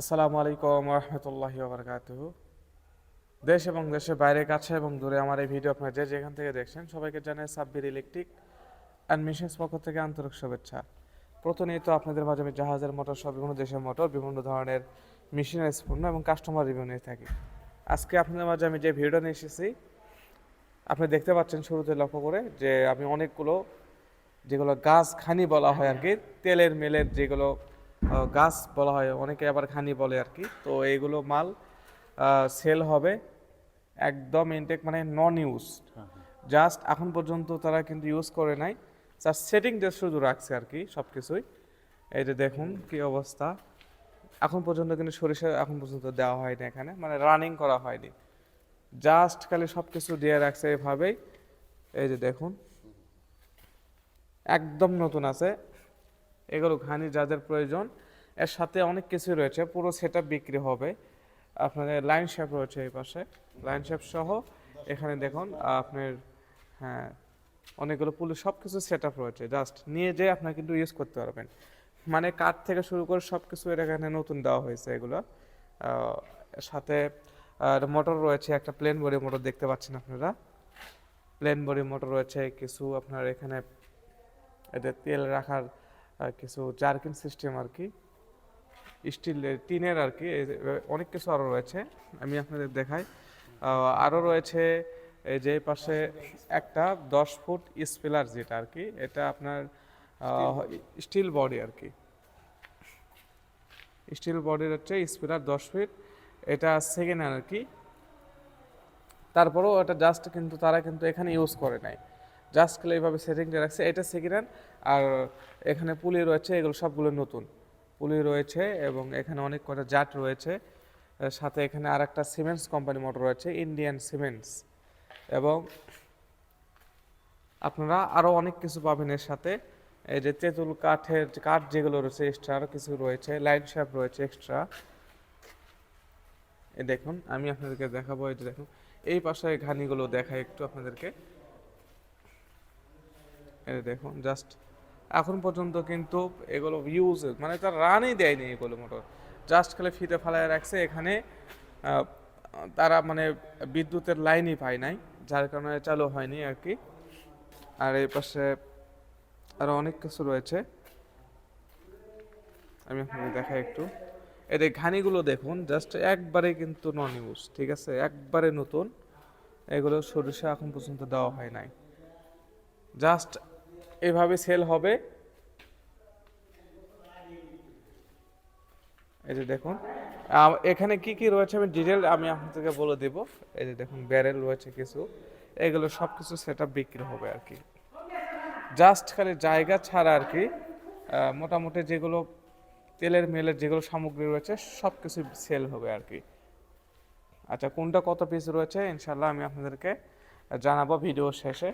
আসসালামু আলাইকুম রহমতুল্লাহি বারকাতুহ দেশ এবং দেশের বাইরে, কাছে এবং দূরে আমার এই ভিডিও আপনারা যে যেখান থেকে দেখছেন, সবাইকে জানাই সাব্বির ইলেকট্রিক অ্যান্ড মেশিনস পক্ষ থেকে আন্তরিক শুভেচ্ছা। প্রতিনিয়ত আপনাদের মাঝে আমি জাহাজের মোটর সব বিভিন্ন দেশের মোটর, বিভিন্ন ধরনের মেশিনারিজ পণ্য এবং কাস্টমার রিভিউ নিয়ে থাকি। আজকে আপনাদের মাঝে আমি যে ভিডিও নিয়ে এসেছি, আপনি দেখতে পাচ্ছেন শুরুতে লক্ষ্য করে যে আমি অনেকগুলো, যেগুলো গাছ খানি বলা হয় আর কি, তেলের মেলের যেগুলো গাছ বলা হয়, অনেকে আবার খানি বলে আর কি। তো এইগুলো মাল সেল হবে একদম ইনটেক মানে নন ইউজ জাস্ট এখন পর্যন্ত তারা কিন্তু ইউজ করে নাই। জাস্ট সেটিং যে শুধু রাখছে আর কি সব কিছুই এই যে দেখুন কি অবস্থা। এখন পর্যন্ত কিন্তু সরিষা এখন পর্যন্ত দেওয়া হয়নি এখানে মানে রানিং করা হয়নি। জাস্ট খালি সব কিছু দিয়ে রাখছে এভাবেই। এই যে দেখুন, একদম নতুন আছে। এগুলো ঘানি যাদের প্রয়োজন। এর সাথে অনেক কিছু রয়েছে, পুরো সেট বিক্রি হবে। আপনাদের লাইন শেপ রয়েছে এই পাশে। লাইন শেপ সহ এখানে দেখুন, আপনার হ্যাঁ অনেকগুলো পুলিশ সব কিছু সেট আপ রয়েছে। জাস্ট নিয়ে যেয়ে আপনারা কিন্তু ইউজ করতে পারবেন। মানে কাঠ থেকে শুরু করে সব কিছু এখানে নতুন দেওয়া হয়েছে এগুলো। সাথে মোটর রয়েছে একটা প্লেন বডি মোটর দেখতে পাচ্ছেন আপনারা। প্লেন বডি মোটর রয়েছে, কিছু আপনার এখানে এদের তেল রাখার কিছু জার্কিন সিস্টেম আর কি। স্টিল টিনের আর কি অনেক কিছু আরও রয়েছে, আমি আপনাদের দেখাই। আরও রয়েছে, এই যে পাশে একটা দশ ফুট স্পিলার যেটা আর কি, এটা আপনার স্টিল বডি আর কি। স্টিল বডির হচ্ছে স্পিলার দশ ফিট এটা সেকেন্ড আর কি। তারপরেও এটা জাস্ট কিন্তু তারা কিন্তু এখানে ইউজ করে নাই। জাস্ট খালি এইভাবে সেটিংটা রাখছে, এটা সেকেন্ড আর এখানে পুলি রয়েছে, এগুলো সবগুলো নতুন। পুলি রয়েছে এবং এখানে অনেক কটা জাট রয়েছে। সাথে এখানে আর একটা সিমেন্টস কোম্পানি মোটর রয়েছে ইন্ডিয়ান সিমেন্টস এবং আপনারা আরও অনেক কিছু পাবেন এর সাথে। এই যে তেঁতুল কাঠের কাঠ যেগুলো রয়েছে এক্সট্রা আরও কিছু রয়েছে লাইট শ্যাপ রয়েছে এক্সট্রা দেখুন, আমি আপনাদেরকে দেখাবো, এই যে দেখুন। এই পাশে ঘানিগুলো দেখাই একটু আপনাদেরকে। যে দেখুন জাস্ট এখন পর্যন্ত কিন্তু এগুলো ইউজ মানে তার রানই দেয়নি এগুলো মোটর জাস্ট খালি ফিতে ফালায় রাখছে, এখানে তারা মানে বিদ্যুতের লাইনই পায় নাই, যার কারণে চালু হয়নি আর কি। আর এই পাশে আরও অনেক কিছু রয়েছে। আমি আপনাকে দেখাই একটু। এদের ঘানিগুলো দেখুন জাস্ট একবারে কিন্তু নন ইউজ ঠিক আছে? একবারে নতুন। এগুলো সরিষা এখন পর্যন্ত দেওয়া হয় নাই। জাস্ট এভাবে সেল হবে। এই যে দেখুন এখানে কি কি রয়েছে আমি ডিটেল আমি আপনাদেরকে বলে দেব। এই যে দেখুন, ব্যারেল রয়েছে কিছু। এগুলো সব কিছু সেট বিক্রি হবে আর কি। জাস্ট খালি জায়গা ছাড়া আর কি মোটামুটি যেগুলো তেলের মেলের যেগুলো সামগ্রী রয়েছে সব কিছু সেল হবে আর কি। আচ্ছা কোনটা কত পিস রয়েছে ইনশাল্লাহ আমি আপনাদেরকে জানাব ভিডিও শেষে।